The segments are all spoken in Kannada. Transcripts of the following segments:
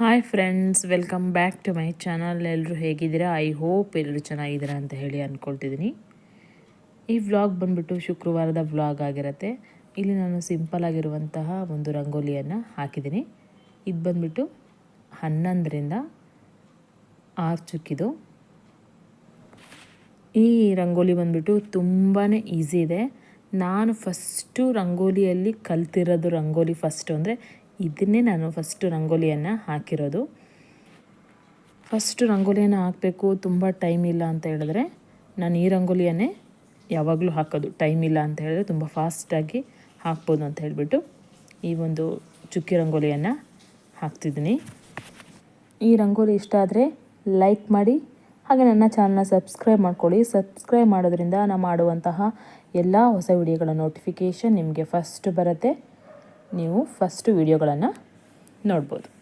Hi friends welcome back to my channel ಎಲ್ಲರೂ ಹೇಗಿದ್ದೀರಾ? ಐ ಹೋಪ್ ಎಲ್ಲರೂ ಚೆನ್ನಾಗಿದ್ದೀರಾ ಅಂತ ಹೇಳಿ ಅಂದ್ಕೊಳ್ತಿದ್ದೀನಿ ಈ ವ್ಲಾಗ್ ಬಂದುಬಿಟ್ಟು ಶುಕ್ರವಾರದ ವ್ಲಾಗ್ ಆಗಿರುತ್ತೆ. ಇಲ್ಲಿ ನಾನು ಸಿಂಪಲ್ ಆಗಿರುವಂತಹ ಒಂದು ರಂಗೋಲಿಯನ್ನು ಹಾಕಿದ್ದೀನಿ. ಇದು ಬಂದ್ಬಿಟ್ಟು ಹನ್ನೊಂದರಿಂದ ಆರು ಚುಕ್ಕಿದು ಈ ರಂಗೋಲಿ ಬಂದುಬಿಟ್ಟು ತುಂಬಾ ಈಸಿ ಇದೆ. ನಾನು ಫಸ್ಟು ರಂಗೋಲಿಯಲ್ಲಿ ಕಲ್ತಿರೋದು ರಂಗೋಲಿ ಫಸ್ಟು ಅಂದರೆ ಇದನ್ನೇ ನಾನು ಫಸ್ಟು ರಂಗೋಲಿಯನ್ನು ಹಾಕಿರೋದು. ಫಸ್ಟು ರಂಗೋಲಿಯನ್ನು ಹಾಕಬೇಕು, ತುಂಬ ಟೈಮ್ ಇಲ್ಲ ಅಂತ ಹೇಳಿದ್ರೆ ನಾನು ಈ ರಂಗೋಲಿಯನ್ನೇ ಯಾವಾಗಲೂ ಹಾಕೋದು. ಟೈಮ್ ಇಲ್ಲ ಅಂತ ಹೇಳಿದ್ರೆ ತುಂಬ ಫಾಸ್ಟಾಗಿ ಹಾಕ್ಬೋದು ಅಂತ ಹೇಳಿಬಿಟ್ಟು ಈ ಒಂದು ಚುಕ್ಕಿ ರಂಗೋಲಿಯನ್ನು ಹಾಕ್ತಿದ್ದೀನಿ. ಈ ರಂಗೋಲಿ ಇಷ್ಟ ಆದರೆ ಲೈಕ್ ಮಾಡಿ, ಹಾಗೆ ನನ್ನ ಚಾನಲ್ನ ಸಬ್ಸ್ಕ್ರೈಬ್ ಮಾಡ್ಕೊಳ್ಳಿ. ಸಬ್ಸ್ಕ್ರೈಬ್ ಮಾಡೋದ್ರಿಂದ ನಾನು ಮಾಡುವಂತಹ ಎಲ್ಲ ಹೊಸ ವಿಡಿಯೋಗಳ ನೋಟಿಫಿಕೇಷನ್ ನಿಮಗೆ ಫಸ್ಟ್ ಬರುತ್ತೆ. ನೀವು ಫಸ್ಟು ವಿಡಿಯೋಗಳನ್ನು ನೋಡ್ಬೋದು.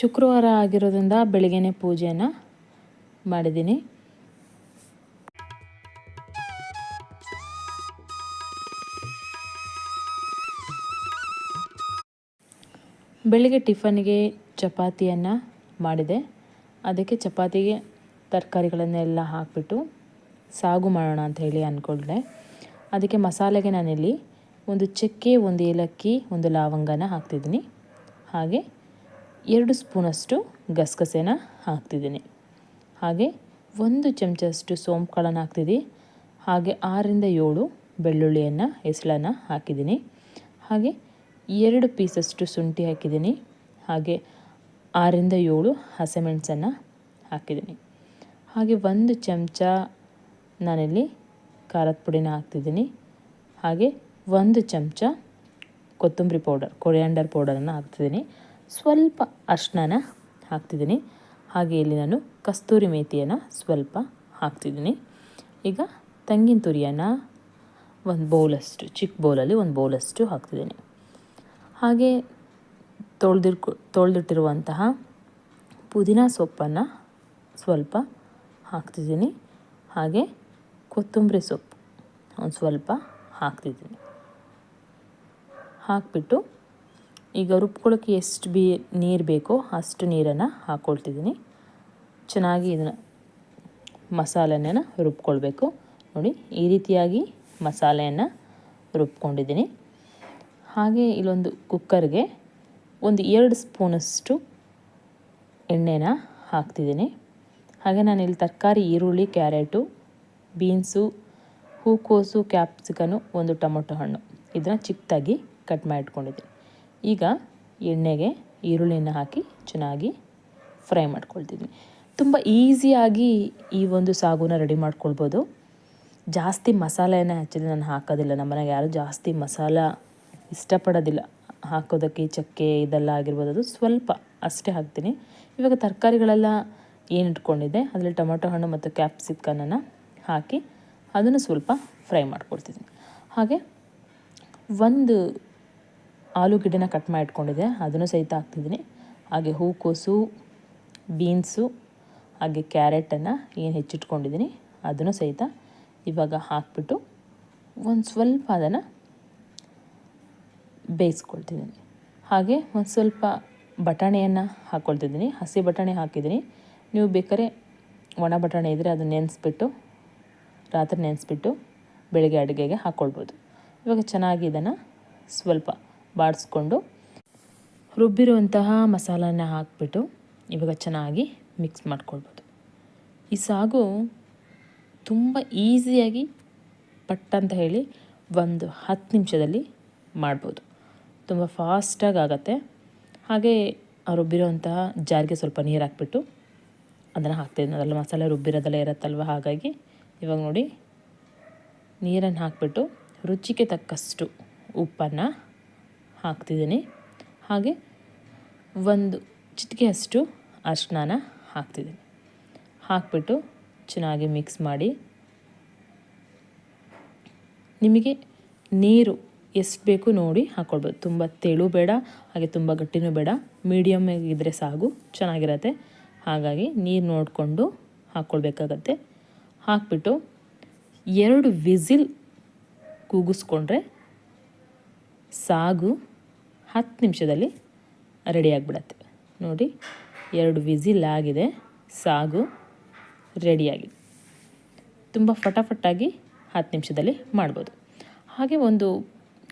ಶುಕ್ರವಾರ ಆಗಿರೋದ್ರಿಂದ ಬೆಳಿಗ್ಗೆನೇ ಪೂಜೆಯನ್ನು ಮಾಡಿದ್ದೀನಿ. ಬೆಳಿಗ್ಗೆ ಟಿಫನ್ಗೆ ಚಪಾತಿಯನ್ನು ಮಾಡಿದೆ. ಅದಕ್ಕೆ ಚಪಾತಿಗೆ ತರಕಾರಿಗಳನ್ನೆಲ್ಲ ಹಾಕಿಬಿಟ್ಟು ಸಾಗು ಮಾಡೋಣ ಅಂತ ಹೇಳಿ ಅಂದ್ಕೊಂಡೆ. ಅದಕ್ಕೆ ಮಸಾಲೆಗೆ ನಾನಿಲ್ಲಿ ಒಂದು ಚಕ್ಕೆ, ಒಂದು ಏಲಕ್ಕಿ, ಒಂದು ಲವಂಗನ ಹಾಕ್ತಿದ್ದೀನಿ. ಹಾಗೆ ಎರಡು ಸ್ಪೂನಷ್ಟು ಗಸಗಸೆನ ಹಾಕ್ತಿದ್ದೀನಿ. ಹಾಗೆ ಒಂದು ಚಮಚಷ್ಟು ಸೋಂಪು ಕಾಳನ್ನು ಹಾಕ್ತಿದ್ದೀನಿ ಹಾಗೆ ಆರರಿಂದ ಏಳು ಬೆಳ್ಳುಳ್ಳಿಯನ್ನು, ಹೆಸಳನ್ನು ಹಾಕಿದ್ದೀನಿ. ಹಾಗೆ ಎರಡು ಪೀಸಷ್ಟು ಶುಂಠಿ ಹಾಕಿದ್ದೀನಿ. ಹಾಗೆ ಆರರಿಂದ ಏಳು ಹಸಿಮೆಣಸನ್ನು ಹಾಕಿದ್ದೀನಿ. ಹಾಗೆ ಒಂದು ಚಮಚ ನಾನಿಲ್ಲಿ ಖಾರದ ಪುಡಿನ ಹಾಕ್ತಿದ್ದೀನಿ. ಹಾಗೆ ಒಂದು ಚಮಚ ಕೊತ್ತಂಬರಿ ಪೌಡರ್, ಕೊರಿಯಾಂಡರ್ ಪೌಡರನ್ನು ಹಾಕ್ತಿದ್ದೀನಿ. ಸ್ವಲ್ಪ ಅರ್ಶನ ಹಾಕ್ತಿದ್ದೀನಿ. ಹಾಗೆ ಇಲ್ಲಿ ನಾನು ಕಸ್ತೂರಿ ಮೇಥಿಯನ್ನು ಸ್ವಲ್ಪ ಹಾಕ್ತಿದ್ದೀನಿ. ಈಗ ತೆಂಗಿನ ತುರಿಯನ್ನು ಒಂದು ಬೌಲಷ್ಟು ಚಿಕ್ಕ ಬೌಲಲ್ಲಿ ಒಂದು ಬೌಲಷ್ಟು ಹಾಕ್ತಿದ್ದೀನಿ. ಹಾಗೆ ತೊಳೆದಿರ್ಕೊ ತೊಳೆದಿಟ್ಟಿರುವಂತಹ ಪುದೀನ ಸೊಪ್ಪನ್ನು ಸ್ವಲ್ಪ ಹಾಕ್ತಿದ್ದೀನಿ. ಹಾಗೆ ಕೊತ್ತಂಬರಿ ಸೊಪ್ಪು ಒಂದು ಸ್ವಲ್ಪ ಹಾಕ್ತಿದ್ದೀನಿ. ಹಾಕಿಬಿಟ್ಟು ಈಗ ರುಬ್ಕೊಳ್ಳೋಕ್ಕೆ ಎಷ್ಟು ಬಿ ನೀರು ಬೇಕೋ ಅಷ್ಟು ನೀರನ್ನು ಹಾಕ್ಕೊಳ್ತಿದ್ದೀನಿ. ಚೆನ್ನಾಗಿ ಇದನ್ನು ಮಸಾಲೆನ ರುಬ್ಕೊಳ್ಬೇಕು. ನೋಡಿ, ಈ ರೀತಿಯಾಗಿ ಮಸಾಲೆಯನ್ನು ರುಬ್ಕೊಂಡಿದ್ದೀನಿ. ಹಾಗೆ ಇಲ್ಲೊಂದು ಕುಕ್ಕರ್ಗೆ ಒಂದು ಎರಡು ಸ್ಪೂನಷ್ಟು ಎಣ್ಣೆನ ಹಾಕ್ತಿದ್ದೀನಿ. ಹಾಗೆ ನಾನು ಇಲ್ಲಿ ತರಕಾರಿ, ಈರುಳ್ಳಿ, ಕ್ಯಾರೆಟು, ಬೀನ್ಸು, ಹೂಕೋಸು, ಕ್ಯಾಪ್ಸಿಕನು, ಒಂದು ಟೊಮೊಟೊ ಹಣ್ಣು ಇದನ್ನು ಚಿಕ್ಕದಾಗಿ ಕಟ್ ಮಾಡಿ ಇಟ್ಕೊಂಡಿದ್ದೀನಿ ಈಗ ಎಣ್ಣೆಗೆ ಈರುಳ್ಳಿಯನ್ನು ಹಾಕಿ ಚೆನ್ನಾಗಿ ಫ್ರೈ ಮಾಡ್ಕೊಳ್ತಿದ್ದೀನಿ ತುಂಬ ಈಸಿಯಾಗಿ ಈ ಒಂದು ಸಾಗುನ ರೆಡಿ ಮಾಡ್ಕೊಳ್ಬೋದು. ಜಾಸ್ತಿ ಮಸಾಲೆಯನ್ನು ಆ್ಯಕ್ಚುಲಿ ನಾನು ಹಾಕೋದಿಲ್ಲ. ನಮ್ಮ ಮನೆಗೆ ಯಾರು ಜಾಸ್ತಿ ಮಸಾಲ ಇಷ್ಟಪಡೋದಿಲ್ಲ. ಹಾಕೋದಕ್ಕೆ ಚಕ್ಕೆ ಇದೆಲ್ಲ ಆಗಿರ್ಬೋದು. ಅದು ಸ್ವಲ್ಪ ಅಷ್ಟೇ ಹಾಕ್ತೀನಿ. ಇವಾಗ ತರಕಾರಿಗಳೆಲ್ಲ ಏನು ಇಟ್ಕೊಂಡಿದ್ದೆ? ಅದರಲ್ಲಿ ಟೊಮೊಟೊ ಹಣ್ಣು ಮತ್ತು ಕ್ಯಾಪ್ಸಿಕನನ್ನು ಹಾಕಿ ಅದನ್ನು ಸ್ವಲ್ಪ ಫ್ರೈ ಮಾಡ್ಕೊಳ್ತಿದ್ದೀನಿ ಹಾಗೆ ಒಂದು ಆಲೂಗೆಡ್ಡೆನ ಕಟ್ ಮಾಡಿ ಇಟ್ಕೊಂಡಿದ್ದೆ ಅದನ್ನು ಸಹಿತ ಹಾಕ್ತಿದ್ದೀನಿ. ಹಾಗೆ ಹೂಕೋಸು ಬೀನ್ಸು, ಹಾಗೆ ಕ್ಯಾರೆಟನ್ನು ಏನು ಹೆಚ್ಚಿಟ್ಕೊಂಡಿದ್ದೀನಿ ಅದನ್ನು ಸಹಿತ ಇವಾಗ ಹಾಕ್ಬಿಟ್ಟು ಒಂದು ಸ್ವಲ್ಪ ಅದನ್ನು ಬೇಯಿಸ್ಕೊಳ್ತಿದ್ದೀನಿ. ಹಾಗೆ ಒಂದು ಸ್ವಲ್ಪ ಬಟಾಣಿಯನ್ನು ಹಾಕ್ಕೊಳ್ತಿದ್ದೀನಿ. ಹಸಿ ಬಟಾಣಿ ಹಾಕಿದ್ದೀನಿ. ನೀವು ಬೇಕಾದ್ರೆ ಒಣ ಬಟಾಣಿ ಇದ್ದರೆ ಅದನ್ನು ನೆನೆಸ್ಬಿಟ್ಟು, ರಾತ್ರಿ ನೆನೆಸ್ಬಿಟ್ಟು ಬೆಳಗ್ಗೆ ಅಡುಗೆಗೆ ಹಾಕ್ಕೊಳ್ಬೋದು. ಇವಾಗ ಚೆನ್ನಾಗಿ ಇದನ್ನು ಸ್ವಲ್ಪ ಬಾಡಿಸ್ಕೊಂಡು ರುಬ್ಬಿರುವಂತಹ ಮಸಾಲನ ಹಾಕ್ಬಿಟ್ಟು ಇವಾಗ ಚೆನ್ನಾಗಿ ಮಿಕ್ಸ್ ಮಾಡ್ಕೊಳ್ಬೋದು. ಈ ಸಾಗು ತುಂಬ ಈಸಿಯಾಗಿ ಪಟ್ ಅಂತ ಹೇಳಿ ಒಂದು ಹತ್ತು ನಿಮಿಷದಲ್ಲಿ ಮಾಡ್ಬೋದು. ತುಂಬ ಫಾಸ್ಟಾಗಿ ಆಗುತ್ತೆ. ಹಾಗೆ ಆ ರುಬ್ಬಿರೋಂತಹ ಜಾರಿಗೆ ಸ್ವಲ್ಪ ನೀರು ಹಾಕ್ಬಿಟ್ಟು ಅದನ್ನು ಹಾಕ್ತಿದ್ದೀನಿ ಅದರಲ್ಲಿ ಮಸಾಲೆ ರುಬ್ಬಿರೋದೆಲ್ಲ ಇರುತ್ತಲ್ವ? ಹಾಗಾಗಿ ಇವಾಗ ನೋಡಿ ನೀರನ್ನು ಹಾಕ್ಬಿಟ್ಟು ರುಚಿಗೆ ತಕ್ಕಷ್ಟು ಉಪ್ಪನ್ನು ಹಾಕ್ತಿದ್ದೀನಿ. ಹಾಗೆ ಒಂದು ಚಿಟಿಕೆಯಷ್ಟು ಅರಿಶಿನ ಹಾಕ್ತಿದ್ದೀನಿ. ಹಾಕ್ಬಿಟ್ಟು ಚೆನ್ನಾಗಿ ಮಿಕ್ಸ್ ಮಾಡಿ. ನಿಮಗೆ ನೀರು ಎಷ್ಟು ಬೇಕು ನೋಡಿ ಹಾಕ್ಕೊಳ್ಬೋದು ತುಂಬ ತೆಳು ಬೇಡ, ಹಾಗೆ ತುಂಬ ಗಟ್ಟಿನೂ ಬೇಡ. ಮೀಡಿಯಮ್ ಇದ್ದರೆ ಸಾಗು, ಚೆನ್ನಾಗಿರತ್ತೆ. ಹಾಗಾಗಿ ನೀರು ನೋಡಿಕೊಂಡು ಹಾಕ್ಕೊಳ್ಬೇಕಾಗತ್ತೆ ಹಾಕ್ಬಿಟ್ಟು ಎರಡು ವಿಸಿಲ್ ಕೂಗಿಸ್ಕೊಂಡ್ರೆ ಸಾಗು. ಹತ್ತು ನಿಮಿಷದಲ್ಲಿ ರೆಡಿಯಾಗಿಬಿಡತ್ತೆ ನೋಡಿ, ಎರಡು ವಿಝಿಲ್ ಆಗಿದೆ, ಸಾಗು ರೆಡಿಯಾಗಿದೆ ತುಂಬ ಫಟಾಫಟಾಗಿ ಹತ್ತು ನಿಮಿಷದಲ್ಲಿ ಮಾಡ್ಬೋದು. ಹಾಗೆ ಒಂದು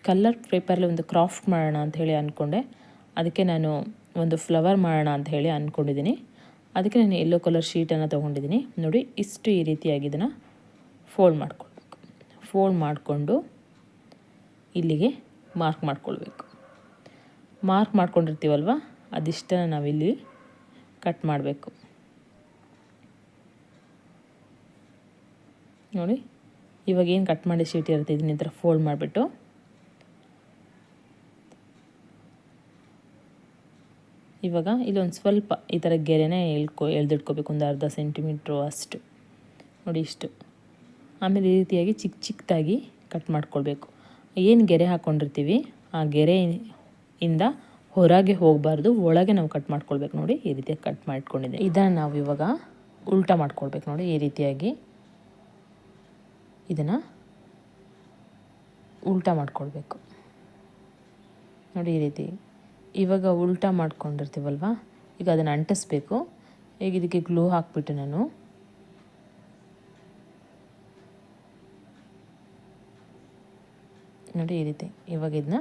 ಕಲ್ಲರ್ ಪೇಪರಲ್ಲಿ ಒಂದು ಕ್ರಾಫ್ಟ್ ಮಾಡೋಣ ಅಂತ ಹೇಳಿ ಅಂದ್ಕೊಂಡೆ ಅದಕ್ಕೆ ನಾನು ಒಂದು ಫ್ಲವರ್ ಮಾಡೋಣ ಅಂತ ಹೇಳಿ ಅಂದ್ಕೊಂಡಿದ್ದೀನಿ ಅದಕ್ಕೆ ನಾನು ಯೆಲ್ಲೋ ಕಲರ್ ಶೀಟನ್ನು ತೊಗೊಂಡಿದ್ದೀನಿ. ನೋಡಿ, ಇಷ್ಟು ಈ ರೀತಿಯಾಗಿ ಇದನ್ನು ಫೋಲ್ಡ್ ಮಾಡ್ಕೊಳ್ಬೇಕು. ಫೋಲ್ಡ್ ಮಾಡಿಕೊಂಡು ಇಲ್ಲಿಗೆ ಮಾರ್ಕ್ ಮಾಡ್ಕೊಳ್ಬೇಕು. ಮಾರ್ಕ್ ಮಾಡ್ಕೊಂಡಿರ್ತೀವಲ್ವ? ಅದಿಷ್ಟನ್ನು ನಾವಿಲ್ಲಿ ಕಟ್ ಮಾಡಬೇಕು. ನೋಡಿ, ಇವಾಗ ಏನು ಕಟ್ ಮಾಡಿ ಶೀಟ್ ಇರುತ್ತೆ ಇದನ್ನ ಥರ ಫೋಲ್ಡ್ ಮಾಡಿಬಿಟ್ಟು? ಇವಾಗ ಇಲ್ಲೊಂದು ಸ್ವಲ್ಪ ಈ ಥರ ಗೆರೆನೇ ಎಳ್ಕೊ, ಎಳ್ದಿಟ್ಕೋಬೇಕು, ಒಂದು ಅರ್ಧ ಸೆಂಟಿಮೀಟ್ರು ಅಷ್ಟು. ನೋಡಿ ಇಷ್ಟು. ಆಮೇಲೆ ಈ ರೀತಿಯಾಗಿ ಚಿಕ್ಕ ಚಿಕ್ಕದಾಗಿ ಕಟ್ ಮಾಡ್ಕೊಳ್ಬೇಕು. ಏನು ಗೆರೆ ಹಾಕ್ಕೊಂಡಿರ್ತೀವಿ ಆ ಗೆರೆ ಇಂದ ಹೊರಗೆ ಹೋಗಬಾರ್ದು. ಒಳಗೆ ನಾವು ಕಟ್ ಮಾಡ್ಕೊಳ್ಬೇಕು ನೋಡಿ. ಈ ರೀತಿಯಾಗಿ ಕಟ್ ಮಾಡ್ಕೊಂಡಿದ್ದೆ ಇದನ್ನು ನಾವು ಇವಾಗ ಉಲ್ಟಾ ಮಾಡ್ಕೊಳ್ಬೇಕು ನೋಡಿ. ಈ ರೀತಿಯಾಗಿ ಇದನ್ನು ಉಲ್ಟಾ ಮಾಡ್ಕೊಳ್ಬೇಕು. ನೋಡಿ ಈ ರೀತಿ ಇವಾಗ ಉಲ್ಟಾ ಮಾಡ್ಕೊಂಡಿರ್ತೀವಲ್ವ? ಈಗ ಅದನ್ನು ಅಂಟಿಸ್ಬೇಕು. ಈಗ ಇದಕ್ಕೆ ಗ್ಲೂ ಹಾಕ್ಬಿಟ್ಟು ನಾನು ನೋಡಿ ಈ ರೀತಿ ಇವಾಗ ಇದನ್ನ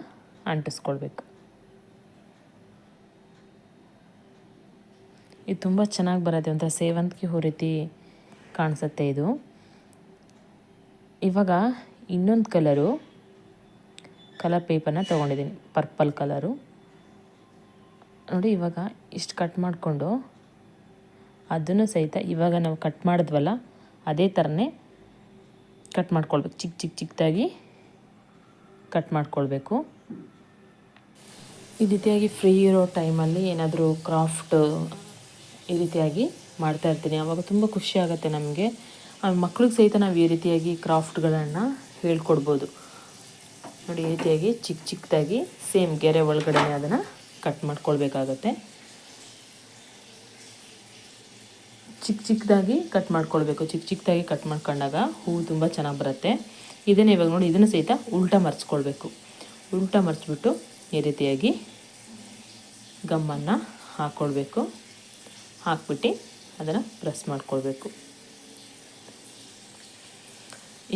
ಅಂಟಿಸ್ಕೊಳ್ಬೇಕು. ಇದು ತುಂಬ ಚೆನ್ನಾಗಿ ಬರುತ್ತೆ, ಒಂಥರ ಸೇವಂತಿಗೆ ಹೂ ರೀತಿ ಕಾಣಿಸುತ್ತೆ ಇದು. ಇವಾಗ ಇನ್ನೊಂದು ಕಲರು ಕಲರ್ ಪೇಪರ್ನ ತೊಗೊಂಡಿದ್ದೀನಿ ಪರ್ಪಲ್ ಕಲರು. ನೋಡಿ ಇವಾಗ ಇಷ್ಟು ಕಟ್ ಮಾಡಿಕೊಂಡು ಅದನ್ನು ಸಹಿತ ಇವಾಗ ನಾವು ಕಟ್ ಮಾಡಿದ್ವಲ್ಲ, ಅದೇ ಥರನೇ ಕಟ್ ಮಾಡ್ಕೊಳ್ಬೇಕು. ಚಿಕ್ಕ ಚಿಕ್ಕ ಚಿಕ್ಕದಾಗಿ ಕಟ್ ಮಾಡ್ಕೊಳ್ಬೇಕು. ಈ ರೀತಿಯಾಗಿ ಫ್ರೀ ಇರೋ ಟೈಮಲ್ಲಿ ಏನಾದರೂ ಕ್ರಾಫ್ಟ್ ಈ ರೀತಿಯಾಗಿ ಮಾಡ್ತಾ ಇರ್ತೀನಿ. ಆವಾಗ ತುಂಬ ಖುಷಿ ಆಗುತ್ತೆ ನಮಗೆ. ಮಕ್ಳಿಗೆ ಸಹಿತ ನಾವು ಈ ರೀತಿಯಾಗಿ ಕ್ರಾಫ್ಟ್ಗಳನ್ನು ಹೇಳ್ಕೊಡ್ಬೋದು. ನೋಡಿ, ಈ ರೀತಿಯಾಗಿ ಚಿಕ್ಕ ಚಿಕ್ಕದಾಗಿ ಸೇಮ್ ಗೆರೆ ಒಳಗಡೆ ಅದನ್ನು ಕಟ್ ಮಾಡ್ಕೊಳ್ಬೇಕಾಗತ್ತೆ. ಚಿಕ್ಕ ಚಿಕ್ಕದಾಗಿ ಕಟ್ ಮಾಡ್ಕೊಳ್ಬೇಕು. ಚಿಕ್ಕ ಚಿಕ್ಕದಾಗಿ ಕಟ್ ಮಾಡ್ಕೊಂಡಾಗ ಹೂವು ತುಂಬ ಚೆನ್ನಾಗಿ ಬರುತ್ತೆ. ಇದನ್ನು ಇವಾಗ ನೋಡಿ, ಇದನ್ನು ಸಹಿತ ಉಲ್ಟ ಮರ್ಚ್ಕೊಳ್ಬೇಕು. ಉಲ್ಟ ಮರ್ಚ್ಬಿಟ್ಟು ಈ ರೀತಿಯಾಗಿ ಗಮ್ಮನ್ನು ಹಾಕ್ಕೊಳ್ಬೇಕು ಹಾಕ್ಬಿಟ್ಟು ಅದನ್ನು ಪ್ರೆಸ್ ಮಾಡ್ಕೊಳ್ಬೇಕು.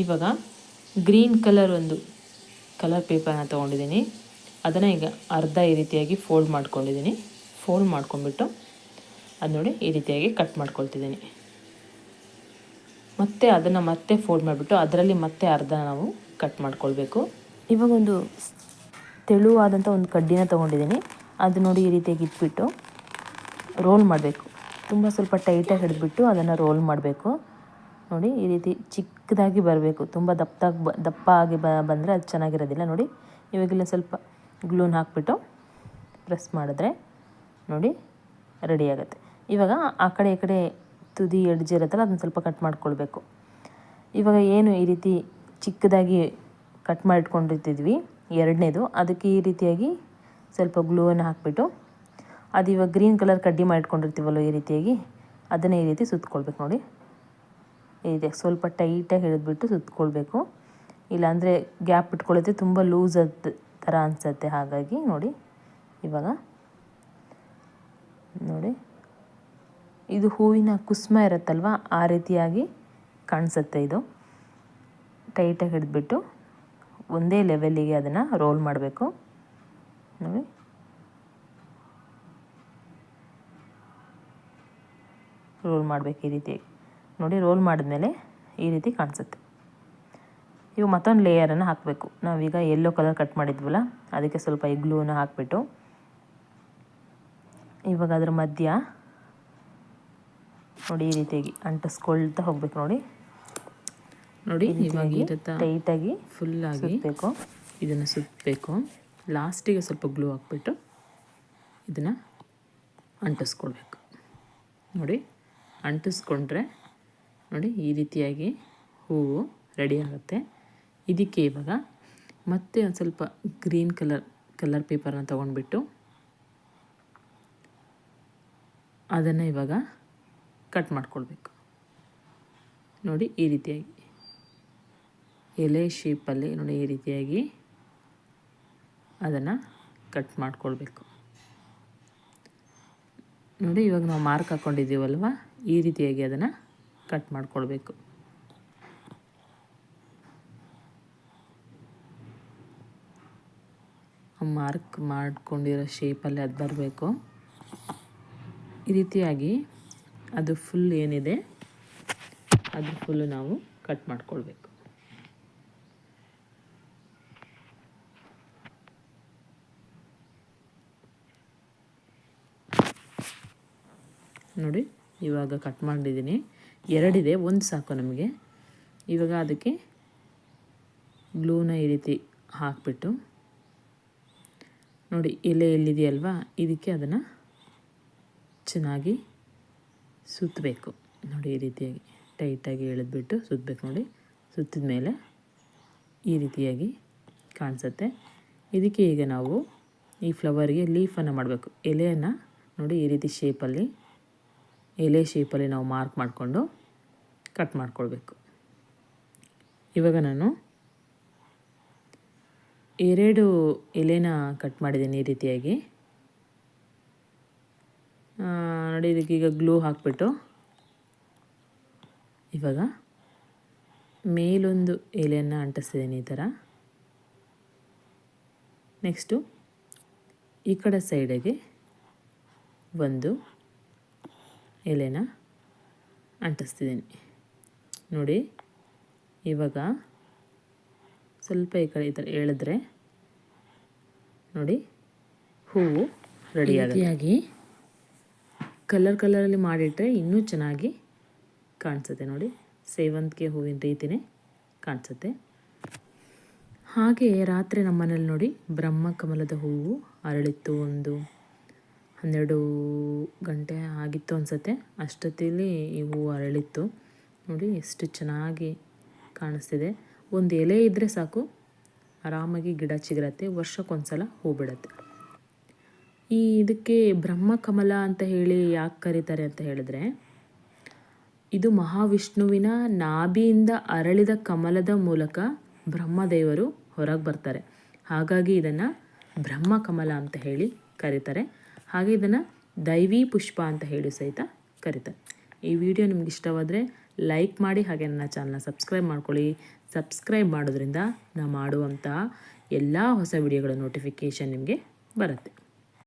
ಇವಾಗ ಗ್ರೀನ್ ಕಲರ್ ಒಂದು ಕಲರ್ ಪೇಪರ್ನ ತೊಗೊಂಡಿದ್ದೀನಿ. ಅದನ್ನು ಈಗ ಅರ್ಧ ಈ ರೀತಿಯಾಗಿ ಫೋಲ್ಡ್ ಮಾಡ್ಕೊಂಡಿದ್ದೀನಿ. ಫೋಲ್ಡ್ ಮಾಡ್ಕೊಂಡ್ಬಿಟ್ಟು ಅದು ನೋಡಿ ಈ ರೀತಿಯಾಗಿ ಕಟ್ ಮಾಡ್ಕೊಳ್ತಿದ್ದೀನಿ. ಮತ್ತೆ ಅದನ್ನು ಮತ್ತೆ ಫೋಲ್ಡ್ ಮಾಡಿಬಿಟ್ಟು ಅದರಲ್ಲಿ ಮತ್ತೆ ಅರ್ಧ ನಾವು ಕಟ್ ಮಾಡ್ಕೊಳ್ಬೇಕು. ಇವಾಗ ಒಂದು ತೆಳುವಾದಂಥ ಒಂದು ಕಡ್ಡಿನ ತೊಗೊಂಡಿದ್ದೀನಿ. ಅದು ನೋಡಿ ಈ ರೀತಿಯಾಗಿ ಇಟ್ಬಿಟ್ಟು ರೋಲ್ ಮಾಡಬೇಕು. ತುಂಬ ಸ್ವಲ್ಪ ಟೈಟಾಗಿ ಹಿಡಿದ್ಬಿಟ್ಟು ಅದನ್ನು ರೋಲ್ ಮಾಡಬೇಕು. ನೋಡಿ, ಈ ರೀತಿ ಚಿಕ್ಕದಾಗಿ ಬರಬೇಕು. ತುಂಬ ದಪ್ಪದಾಗಿ ಬ, ದಪ್ಪ ಆಗಿ ಬಂದರೆ ಅದು ಚೆನ್ನಾಗಿರೋದಿಲ್ಲ. ನೋಡಿ, ಇವಾಗೆಲ್ಲ ಸ್ವಲ್ಪ ಗ್ಲೂನ್ ಹಾಕ್ಬಿಟ್ಟು ಪ್ರೆಸ್ ಮಾಡಿದ್ರೆ ನೋಡಿ ರೆಡಿ ಆಗುತ್ತೆ. ಇವಾಗ ಆ ಕಡೆ ಈ ಕಡೆ ತುದಿ ಎಡ್ಜ್ ಇರುತ್ತಲ್ಲ, ಅದನ್ನು ಸ್ವಲ್ಪ ಕಟ್ ಮಾಡ್ಕೊಳ್ಬೇಕು. ಇವಾಗ ಏನು ಈ ರೀತಿ ಚಿಕ್ಕದಾಗಿ ಕಟ್ ಮಾಡಿಟ್ಕೊಂಡಿರ್ತಿದ್ವಿ. ಎರಡನೇದು, ಅದಕ್ಕೆ ಈ ರೀತಿಯಾಗಿ ಸ್ವಲ್ಪ ಗ್ಲೂವನ್ನು ಹಾಕಿಬಿಟ್ಟು ಅದು ಇವಾಗ ಗ್ರೀನ್ ಕಲರ್ ಕಡ್ಡಿ ಮಾಡಿಟ್ಕೊಂಡಿರ್ತೀವಲ್ಲ ಈ ರೀತಿಯಾಗಿ, ಅದನ್ನೇ ಈ ರೀತಿ ಸುತ್ತಕೊಳ್ಬೇಕು ನೋಡಿ. ಈ ರೀತಿಯಾಗಿ ಸ್ವಲ್ಪ ಟೈಟಾಗಿ ಹಿಡಿದ್ಬಿಟ್ಟು ಸುತ್ತಕೊಳ್ಬೇಕು ಇಲ್ಲಾಂದರೆ ಗ್ಯಾಪ್ ಇಟ್ಕೊಳ್ಳುತ್ತೆ ತುಂಬ ಲೂಸ್ ಆದ ಥರ ಅನಿಸುತ್ತೆ ಹಾಗಾಗಿ ನೋಡಿ, ಇವಾಗ ನೋಡಿ. ಇದು ಹೂವಿನ ಕುಸುಮ ಇರುತ್ತಲ್ವ, ಆ ರೀತಿಯಾಗಿ ಕಾಣಿಸುತ್ತೆ ಇದು. ಟೈಟಾಗಿ ಹಿಡಿದ್ಬಿಟ್ಟು ಒಂದೇ ಲೆವೆಲ್ಲಿಗೆ ಅದನ್ನು ರೋಲ್ ಮಾಡಬೇಕು. ನೋಡಿ. ರೋಲ್ ಮಾಡಬೇಕು ಈ ರೀತಿ. ನೋಡಿ ರೋಲ್ ಮಾಡಿದ್ಮೇಲೆ ಈ ರೀತಿ ಕಾಣಿಸುತ್ತೆ. ಇವು ಮತ್ತೊಂದು ಲೇಯರನ್ನು ಹಾಕಬೇಕು. ನಾವೀಗ ಯೆಲ್ಲೋ ಕಲರ್ ಕಟ್ ಮಾಡಿದ್ವಲ್ಲ ಅದಕ್ಕೆ ಸ್ವಲ್ಪ ಈ ಗ್ಲೂನ ಹಾಕಿಬಿಟ್ಟು ಇವಾಗ ಅದರ ಮಧ್ಯ ನೋಡಿ ಈ ರೀತಿಯಾಗಿ ಅಂಟಿಸ್ಕೊಳ್ತಾ ಹೋಗ್ಬೇಕು ನೋಡಿ. ನೋಡಿ ಇವಾಗ ಟೈಟಾಗಿ ಫುಲ್ಲಾಗಿ ಸುತ್ತಬೇಕು ಇದನ್ನು ಸುತ್ತಬೇಕು ಲಾಸ್ಟಿಗೆ ಸ್ವಲ್ಪ ಗ್ಲೂ ಹಾಕ್ಬಿಟ್ಟು ಇದನ್ನು ಅಂಟಿಸ್ಕೊಳ್ಬೇಕು. ನೋಡಿ. ಅಂಟಿಸ್ಕೊಂಡ್ರೆ ನೋಡಿ ಈ ರೀತಿಯಾಗಿ ಹೂವು ರೆಡಿ ಆಗುತ್ತೆ. ಇದಕ್ಕೆ ಇವಾಗ ಮತ್ತೆ ಒಂದು ಸ್ವಲ್ಪ ಗ್ರೀನ್ ಕಲರ್ ಕಲರ್ ಪೇಪರನ್ನ ತೊಗೊಂಡ್ಬಿಟ್ಟು ಅದನ್ನು ಇವಾಗ ಕಟ್ ಮಾಡ್ಕೊಳ್ಬೇಕು. ನೋಡಿ ಈ ರೀತಿಯಾಗಿ ಎಲೆ ಶೇಪಲ್ಲಿ ನೋಡಿ ಈ ರೀತಿಯಾಗಿ ಅದನ್ನು ಕಟ್ ಮಾಡ್ಕೊಳ್ಬೇಕು. ನೋಡಿ ಇವಾಗ ನಾವು ಮಾರ್ಕ್ ಹಾಕ್ಕೊಂಡಿದ್ದೀವಲ್ವ ಈ ರೀತಿಯಾಗಿ ಅದನ್ನು ಕಟ್ ಮಾಡಿಕೊಳ್ಬೇಕು. ಮಾರ್ಕ್ ಮಾಡಿಕೊಂಡಿರೋ ಶೇಪಲ್ಲಿ ಅದು ಬರಬೇಕು. ಈ ರೀತಿಯಾಗಿ ಅದು ಫುಲ್ ಏನಿದೆ, ಅದು ಫುಲ್ಲು ನಾವು ಕಟ್ ಮಾಡ್ಕೊಳ್ಬೇಕು. ನೋಡಿ ಇವಾಗ ಕಟ್ ಮಾಡಿದ್ದೀನಿ. ಎರಡಿದೆ, ಒಂದು ಸಾಕು ನಮಗೆ. ಇವಾಗ ಅದಕ್ಕೆ ಗ್ಲೂನ ಈ ರೀತಿ ಹಾಕಿಬಿಟ್ಟು ನೋಡಿ ಎಲೆ ಎಲ್ಲಿದೆಯಲ್ವಾ, ಇದಕ್ಕೆ ಅದನ್ನು ಚೆನ್ನಾಗಿ ಸುತ್ತಬೇಕು ನೋಡಿ ಈ ರೀತಿಯಾಗಿ ಟೈಟಾಗಿ ಎಳೆದ್ಬಿಟ್ಟು ಸುತ್ತಬೇಕು ನೋಡಿ. ಸುತ್ತಿದ ಮೇಲೆ ಈ ರೀತಿಯಾಗಿ ಕಾಣಿಸುತ್ತೆ. ಇದಕ್ಕೆ ಈಗ ನಾವು ಈ ಫ್ಲವರ್ಗೆ ಲೀಫನ್ನು ಮಾಡಬೇಕು. ಎಲೆಯನ್ನು ನೋಡಿ ಈ ರೀತಿ ಶೇಪಲ್ಲಿ ಎಲೆ ಶೇಪಲ್ಲಿ ನಾವು ಮಾರ್ಕ್ ಮಾಡಿಕೊಂಡು ಕಟ್ ಮಾಡ್ಕೊಳ್ಬೇಕು. ಇವಾಗ ನಾನು ಎರಡು ಎಲೆನ ಕಟ್ ಮಾಡಿದ್ದೀನಿ ಈ ರೀತಿಯಾಗಿ. ನೋಡಿ ಇದಕ್ಕೆ ಈಗ ಗ್ಲೂ ಹಾಕ್ಬಿಟ್ಟು ಇವಾಗ ಮೇಲೊಂದು ಎಲೆಯನ್ನು ಅಂಟಿಸ್ತಿದ್ದೀನಿ ಈ ಥರ. ನೆಕ್ಸ್ಟು ಈ ಕಡೆ ಸೈಡಿಗೆ ಒಂದು ಎಲೆನ ಅಂಟಿಸ್ತಿದ್ದೀನಿ. ನೋಡಿ, ಇವಾಗ ಸ್ವಲ್ಪ ಈ ಕಡೆ ಈ ಥರ ಎಳೆದ್ರೆ ನೋಡಿ ಹೂವು ರೆಡಿಯಾಗಿ ಕಲರ್ ಕಲರಲ್ಲಿ ಮಾಡಿಟ್ಟರೆ ಇನ್ನೂ ಚೆನ್ನಾಗಿ ಕಾಣಿಸುತ್ತೆ. ನೋಡಿ, ಸೇವಂತಿಗೆ ಹೂವಿನ ರೀತಿಯೇ ಕಾಣಿಸುತ್ತೆ. ಹಾಗೆಯೇ ರಾತ್ರಿ ನಮ್ಮನೇಲಿ ನೋಡಿ ಬ್ರಹ್ಮ ಕಮಲದ ಹೂವು ಅರಳಿತ್ತು ಒಂದು ಹನ್ನೆರಡು ಗಂಟೆ ಆಗಿತ್ತು ಅನಿಸುತ್ತೆ. ಅಷ್ಟೊತ್ತಲ್ಲಿ ಈ ಹೂವು ಅರಳಿತ್ತು. ನೋಡಿ ಎಷ್ಟು ಚೆನ್ನಾಗಿ ಕಾಣಿಸ್ತಿದೆ. ಒಂದು ಎಲೆ ಇದ್ದರೆ ಸಾಕು. ಆರಾಮಾಗಿ ಗಿಡ ಚಿಗುರತ್ತೆ. ವರ್ಷಕ್ಕೊಂದ್ಸಲ ಹೂ ಬಿಡುತ್ತೆ. ಈ ಇದಕ್ಕೆ ಬ್ರಹ್ಮಕಮಲ ಅಂತ ಹೇಳಿ ಯಾಕೆ ಕರೀತಾರೆ ಅಂತ ಹೇಳಿದ್ರೆ, ಇದು ಮಹಾವಿಷ್ಣುವಿನ ನಾಭಿಯಿಂದ ಅರಳಿದ ಕಮಲದ ಮೂಲಕ ಬ್ರಹ್ಮದೇವರು ಹೊರಗೆ ಬರ್ತಾರೆ. ಹಾಗಾಗಿ ಇದನ್ನು ಬ್ರಹ್ಮಕಮಲ ಅಂತ ಹೇಳಿ ಕರೀತಾರೆ. ಹಾಗೆ ಇದನ್ನು ದೈವಿ ಪುಷ್ಪ ಅಂತ ಹೇಳಿ ಸಹಿತ ಕರೀತಾರೆ. ಈ ವಿಡಿಯೋ ನಿಮ್ಗೆ ಇಷ್ಟವಾದರೆ ಲೈಕ್ ಮಾಡಿ ಹಾಗೆ ನನ್ನ ಚಾನಲ್ನ ಸಬ್ಸ್ಕ್ರೈಬ್ ಮಾಡ್ಕೊಳ್ಳಿ. ಸಬ್ಸ್ಕ್ರೈಬ್ ಮಾಡೋದ್ರಿಂದ ನಾವು ಮಾಡುವಂತಹ ಎಲ್ಲ ಹೊಸ ವಿಡಿಯೋಗಳ ನೋಟಿಫಿಕೇಷನ್ ನಿಮಗೆ ಬರುತ್ತೆ.